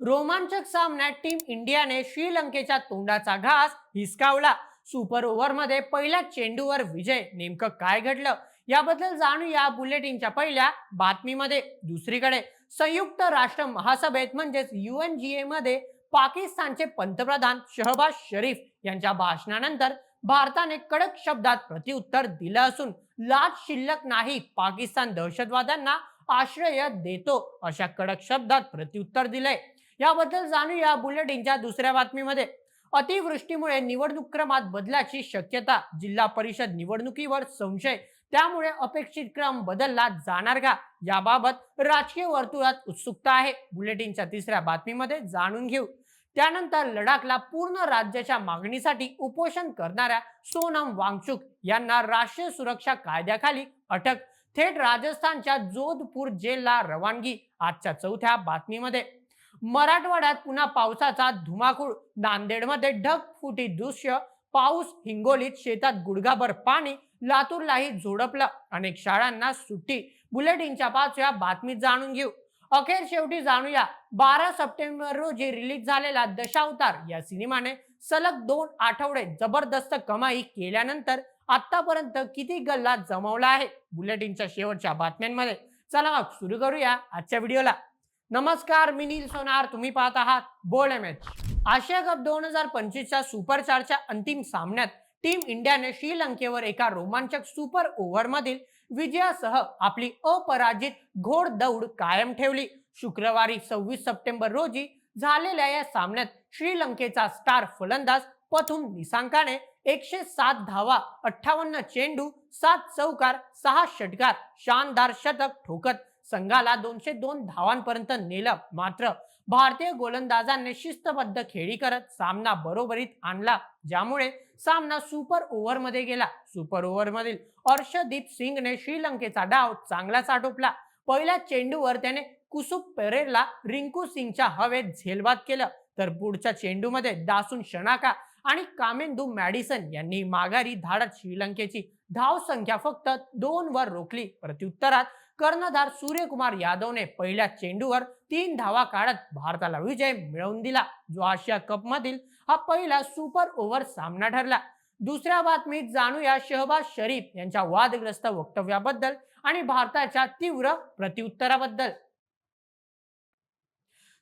रोमांचक सामन्यात टीम इंडियाने श्रीलंकेच्या तोंडाचा घास हिसकावला. सुपर ओव्हरमध्ये पहिल्या चेंडूवर विजय. नेमकं काय घडलं? याबद्दल जाणूया बुलेटिनच्या पहिल्या बातमीमध्ये. दुसरीकडे संयुक्त राष्ट्र महासभेत म्हणजेच युएनजीए मध्ये पाकिस्तानचे पंतप्रधान शहबाज शरीफ यांच्या भाषणानंतर भारताने कडक शब्दात प्रतिउत्तर दिलं असून लाज शिल्लक नाही पाकिस्तान दहशतवाद्यांना आश्रय देतो अशा कडक शब्दात प्रत्युत्तर दिलंय. याबद्दल जाणूया बुलेटिनच्या दुसऱ्या बातमीमध्ये. अतिवृष्टीमुळे निवडणूक क्रमात बदलाची शक्यता जिल्हा परिषद निवडणुकीवर संशय त्यामुळे अपेक्षित क्रम बदलला जाणार का? याबाबत राजकीय वर्तुळात उत्सुकता आहे. बुलेटिनच्या तिसऱ्या बातमीमध्ये जाणून घेऊ. त्यानंतर लडाखला पूर्ण राज्याच्या मागणीसाठी उपोषण करणाऱ्या सोनम वांगचुक यांना राष्ट्रीय सुरक्षा कायद्याखाली अटक. थेट राजस्थानच्या जोधपूर जेलला रवानगी. आजच्या चौथ्या बातमीमध्ये. मराठवाड्यात पुन्हा पावसाचा धुमाकूळ. नांदेडमध्ये ढगफुटी दृश्य. पाऊस हिंगोलीत शेतात गुडघाभर पाणी. लातूरलाही झोडपलं. अनेक शाळांना सुट्टी. बुलेटिनच्या पाचव्या बातमीत जाणून घेऊ. अखेर शेवटी जाणूया. बारा सप्टेंबर रोजी रिलीज झालेला दशावतार या सिनेमाने सलग दोन आठवडे जबरदस्त कमाई केल्यानंतर आतापर्यंत किती गल्ला जमवला आहे? बुलेटिनच्या शेवटच्या बातम्यांमध्ये. चला मग सुरू करूया आजच्या व्हिडिओला. नमस्कार मी नील सोनार. तुम्ही पाहत आहात बोल एम एच. आशिया कप दोन हजार पंचवीसच्या सुपर चारच्या अंतिम सामन्यात टीम इंडियाने श्रीलंकेवर एका रोमांचक सुपर ओव्हरमधील विजयासह आपली अपराजित घोड दौड कायम ठेवली. शुक्रवारी सव्वीस सप्टेंबर रोजी झालेल्या या सामन्यात श्रीलंकेचा स्टार फलंदाज पथुम निसांकाने एकशे सात धावा अठ्ठावन्न चेंडू सात चौकार सहा षटकार शानदार शतक ठोकत संघाला दोनशे दोन धावांपर्यंत नेलं मात्र भारतीय गोलंदाजांनी शिस्तबद्ध खेळी करत सामना बरोबरीत आणला ज्यामुळे सामना सुपर ओव्हरमध्ये गेला. सुपर ओव्हरमधील अर्षदीप सिंगने श्रीलंकेचा डाव चांगलाच आटोपला पहिल्या चेंडूवर त्याने कुसुप पेरेला रिंकू सिंगच्या हवेत झेलबाद केलं. तर पुढच्या चेंडूमध्ये दासून शनाका आणि कामेंदू मॅडिसन यांनी माघारी धाडत श्रीलंकेची धाव संख्या फक्त दोन वर रोखली. प्रत्युत्तरात कर्णधार सूर्यकुमार यादवने पहिल्या चेंडूवर तीन धावा काढत भारताला विजय मिळवून दिला. जो आशिया कप मधील हा पहिला सुपर ओव्हर सामना ठरला. दुसऱ्या बातमीत जाणूया शहबाज शरीफ यांच्या वादग्रस्त वक्तव्याबद्दल आणि भारताच्या तीव्र प्रत्युत्तराबद्दल.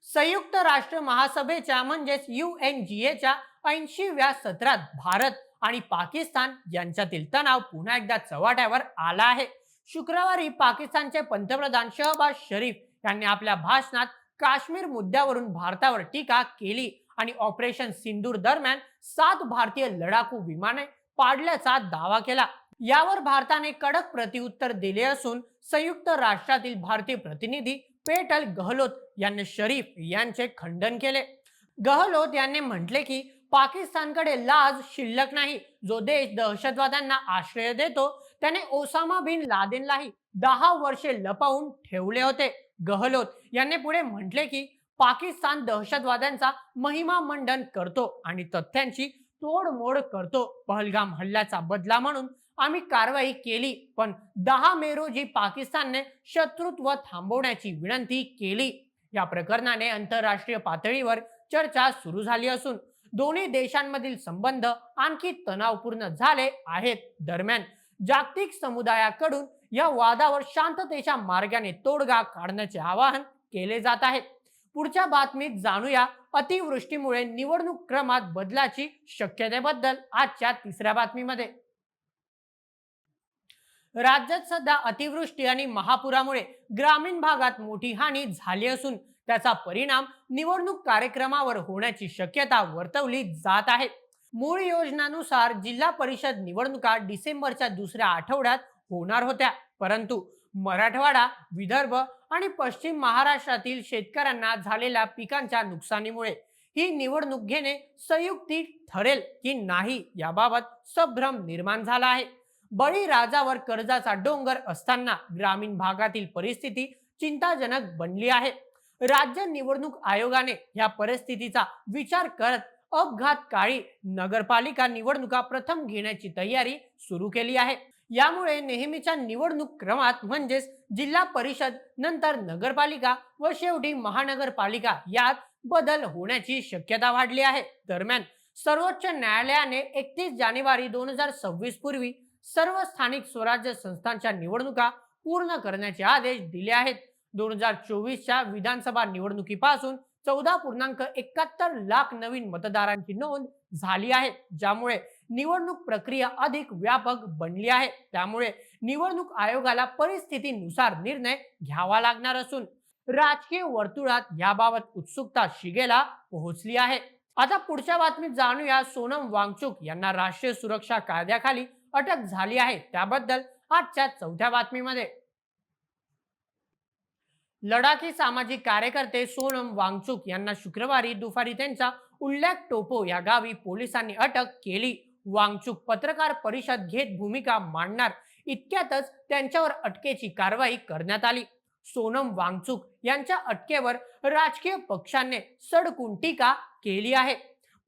संयुक्त राष्ट्र महासभेच्या म्हणजेच यू एन जी एच्या ऐंशीव्या सत्रात भारत आणि पाकिस्तान यांच्यातील तणाव पुन्हा एकदा चव्हाट्यावर आला आहे. शुक्रवारी पाकिस्तानचे पंतप्रधान शहबाज शरीफ यांनी आपल्या भाषणात काश्मीर मुद्द्यावरून भारतावर टीका केली आणि ऑपरेशन सिंदूर दरम्यान सात भारतीय लढाकू विमाने पाडल्याचा दावा केला. यावर भारताने कडक प्रत्युत्तर दिले असून संयुक्त राष्ट्रातील भारतीय प्रतिनिधी पेटल गहलोत यांनी शरीफ यांचे खंडन केले. गहलोत यांनी म्हटले की पाकिस्तानकडे लाज शिल्लक नाही जो देश दहशतवाद्यांना आश्रय देतो त्याने ओसामा बिन लादेनलाही दहा वर्षे लपवून ठेवले होते. गहलोत यांनी पुढे म्हटले की पाकिस्तान दहशतवाद्यांचा महिमा मंडन करतो आणि तथ्यांची तोडमोड करतो. पहलगाम हल्ल्याचा बदला म्हणून आम्ही कारवाई केली पण दहा मे रोजी पाकिस्तानने शत्रुत्व थांबवण्याची विनंती केली. या प्रकरणाने आंतरराष्ट्रीय पातळीवर चर्चा सुरू झाली असून दोन्ही देशांमधील संबंध आणखी तणावपूर्ण झाले आहेत. दरम्यान जागतिक समुदायाकडून या वादावर शांततेच्या मार्गाने तोडगा काढण्याचे आवाहन केले जात आहे. पुढच्या बातमीत जाणूया अतिवृष्टीमुळे निवडणूक क्रमात बदलाची शक्यतेबद्दल आजच्या तिसऱ्या बातमीमध्ये. राज्यात सध्या अतिवृष्टी आणि महापुरामुळे ग्रामीण भागात मोठी हानी झाली असून त्याचा परिणाम निवडणूक कार्यक्रमावर होण्याची शक्यता वर्तवली जात आहे. मूळ योजनानुसार जिल्हा परिषद निवडणुका डिसेंबरच्या दुसऱ्या आठवड्यात होणार होत्या. परंतु मराठवाडा विदर्भ आणि पश्चिम महाराष्ट्रातील शेतकऱ्यांना झालेल्या पिकांच्या नुकसानीमुळे ही निवडणूक घेणे संयुक्ती ठरेल की नाही याबाबत संभ्रम निर्माण झाला आहे. बळीराजावर कर्जाचा डोंगर असताना ग्रामीण भागातील परिस्थिती चिंताजनक बनली आहे. राज्य निवडणूक आयोगाने या परिस्थितीचा विचार करत अपघात काळी नगरपालिका निवडणुका प्रथम घेण्याची तयारी सुरू केली आहे. यामुळे नेहमीच्या निवडणूक क्रमात म्हणजेच जिल्हा परिषद नंतर नगरपालिका व शेवटी महानगरपालिका यात बदल होण्याची शक्यता वाढली आहे. दरम्यान सर्वोच्च न्यायालयाने एकतीस जानेवारी दोन हजार सव्वीस पूर्वी सर्व स्थानिक स्वराज्य संस्थांच्या निवडणुका पूर्ण करण्याचे आदेश दिले आहेत. दोन हजार चोवीसच्या विधानसभा निवडणुकीपासून चौदा पूर्णांक एकाहत्तर लाख नवीन मतदारांची नोंद झाली आहे ज्यामुळे निवडणूक प्रक्रिया अधिक व्यापक बनली आहे. त्यामुळे निवडणूक आयोगाला परिस्थितीनुसार निर्णय घ्यावा लागणार असून राजकीय वर्तुळात याबाबत उत्सुकता शिगेला पोहोचली आहे. आता पुढच्या बातमीत जाणूया. सोनम वांगचुक यांना राष्ट्रीय सुरक्षा कायद्याखाली अटक झाली आहे. त्याबद्दल आजच्या चौथ्या बातमीमध्ये. लडाखी सामाजिक कार्यकर्ते सोनम वांगचुक यांना शुक्रवारी दुपारी त्यांच्या उल्लेख टोपो या गावी पोलिसांनी अटक केली. वांगचुक पत्रकार परिषद घेत भूमिका मांडणार. इतक्यातच त्यांच्यावर अटकेची कारवाई करण्यात आली. सोनम वांगचुक यांच्या अटकेवर राजकीय पक्षांनी सडकून टीका केली आहे.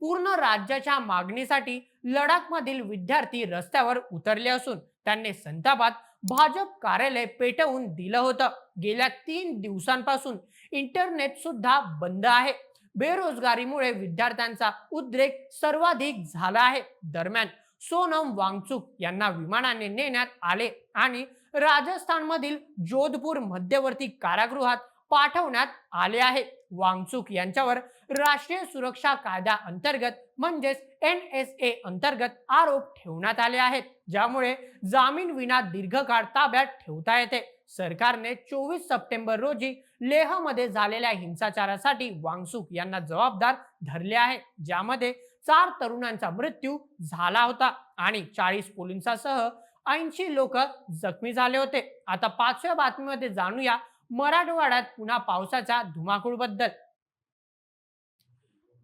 पूर्ण राज्याच्या मागणीसाठी लडाखमधील विद्यार्थी रस्त्यावर उतरले असून त्यांनी संतापात भाजप कार्यालय पेटवून दिलं होतं. गेल्या तीन दिवसांपासून इंटरनेट सुद्धा बंद आहे. बेरोजगारीमुळे विद्यार्थ्यांचा उद्रेक सर्वाधिक झाला आहे. दरम्यान सोनम वांगचुक यांना विमानाने नेण्यात आले आणि राजस्थानमधील जोधपूर मध्यवर्ती कारागृहात पाठवण्यात आले आहे. वांगचुक यांच्यावर राष्ट्रीय सुरक्षा कायदा अंतर्गत म्हणजेच एन एस ए अंतर्गत आरोप ठेवण्यात आले आहेत. ज्यामुळे जामीन विना दीर्घकाळ ताब्यात ठेवता येते. सरकारने चोवीस सप्टेंबर रोजी लेहमध्ये झालेल्या हिंसाचारासाठी वांगसुक यांना जबाबदार धरले आहे. ज्यामध्ये चार तरुणांचा मृत्यू झाला होता आणि चाळीस पोलिसांसह ऐंशी लोक जखमी झाले होते. आता पाचव्या बातमीमध्ये जाणूया मराठवाड्यात पुन्हा पावसाच्या धुमाकूळबद्दल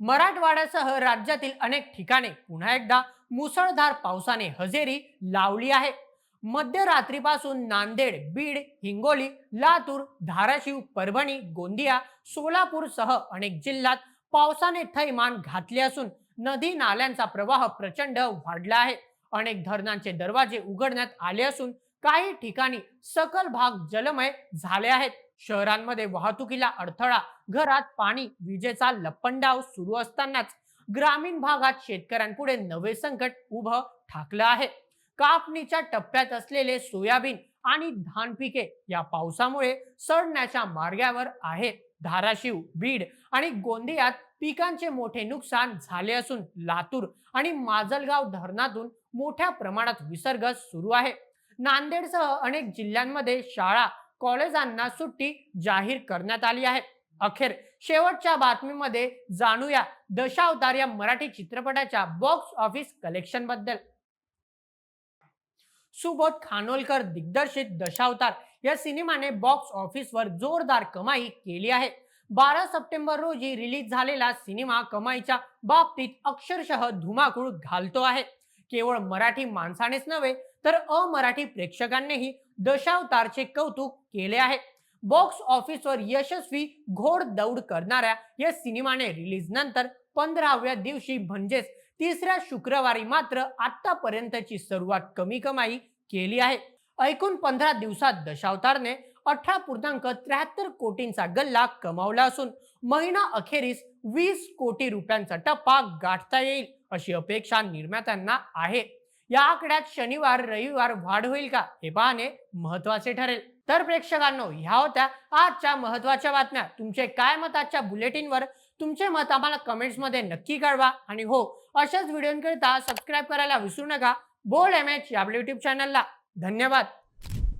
मराठवाड्यासह राज्यातील अनेक ठिकाणी पुन्हा एकदा मुसळधार पावसाने हजेरी लावली आहे. मध्यरात्रीपासून नांदेड बीड हिंगोली लातूर धाराशिव परभणी गोंदिया सोलापूर सह अनेक जिल्ह्यात पावसाने थैमान घातले असून नदी नाल्यांचा प्रवाह प्रचंड वाढला आहे. अनेक धरणांचे दरवाजे उघडण्यात आले असून काही ठिकाणी सकल भाग जलमय झाले आहेत. शहरांमध्ये वाहतुकीला अडथळा घरात पाणी विजेचा लपंडाव सुरू असतानाच ग्रामीण भागात शेतकऱ्यांपुढे नवे संकट उभं ठाकलं आहे. कापणीच्या टप्प्यात असलेले सोयाबीन आणि धान पिके या पावसामुळे सडण्याच्या मार्गावर आहेत धाराशिव बीड आणि गोंदियात पिकांचे मोठे नुकसान झाले असून लातूर आणि माजलगाव धरणातून मोठ्या प्रमाणात विसर्ग सुरू आहे. नांदेडसह अनेक जिल्ह्यांमध्ये शाळा कॉलेजांना सुट्टी जाहीर करण्यात आली आहे. अखेर शेवटच्या बातमीमध्ये जाणूया दशावतार या मराठी चित्रपटाच्या बॉक्स ऑफिस कलेक्शनबद्दल. सुबोध खानोलकर दिग्दर्शित दशावतार या सिनेमाने बॉक्स ऑफिसवर जोरदार कमाई केली आहे. बारा सप्टेंबर रोजी रिलीज झालेला सिनेमा कमाईच्या बाबतीत अक्षरशः धुमाकूळ घालतो आहे. केवळ मराठी माणसानेच नव्हे तर अमराठी प्रेक्षकांनीही दशावतारचे कौतुक केले आहे. बॉक्स ऑफिसवर यशस्वी घोड दौड करणाऱ्या या सिनेमाने रिलीज नंतर पंधराव्या दिवशी म्हणजेच तिसऱ्या शुक्रवारी मात्र आतापर्यंतची सर्वात कमी कमाई केली आहे. ऐकून पंधरा दिवसात दशावतारने अठरा पूर्णांक त्र्याहत्तर कोटींचा गल्ला कमावला असून महिना अखेरीस वीस कोटी रुपयांचा टप्पा गाठता येईल अशी अपेक्षा निर्मात्यांना आहे. या आकड्यात शनिवार रविवार वाढ होईल का? हे पाहणे महत्त्वाचे ठरेल. तर प्रेक्षकांनो ह्या होत्या आजच्या महत्त्वाच्या बातम्या. तुमचे काय मत आजच्या बुलेटिनवर? तुमचे मत आम्हाला कमेंट्समध्ये नक्की कळवा. आणि हो अशाच व्हिडिओंकरिता सबस्क्राईब करायला विसरू नका. बोल एम एच या आपल्या युट्यूब चॅनलला. धन्यवाद.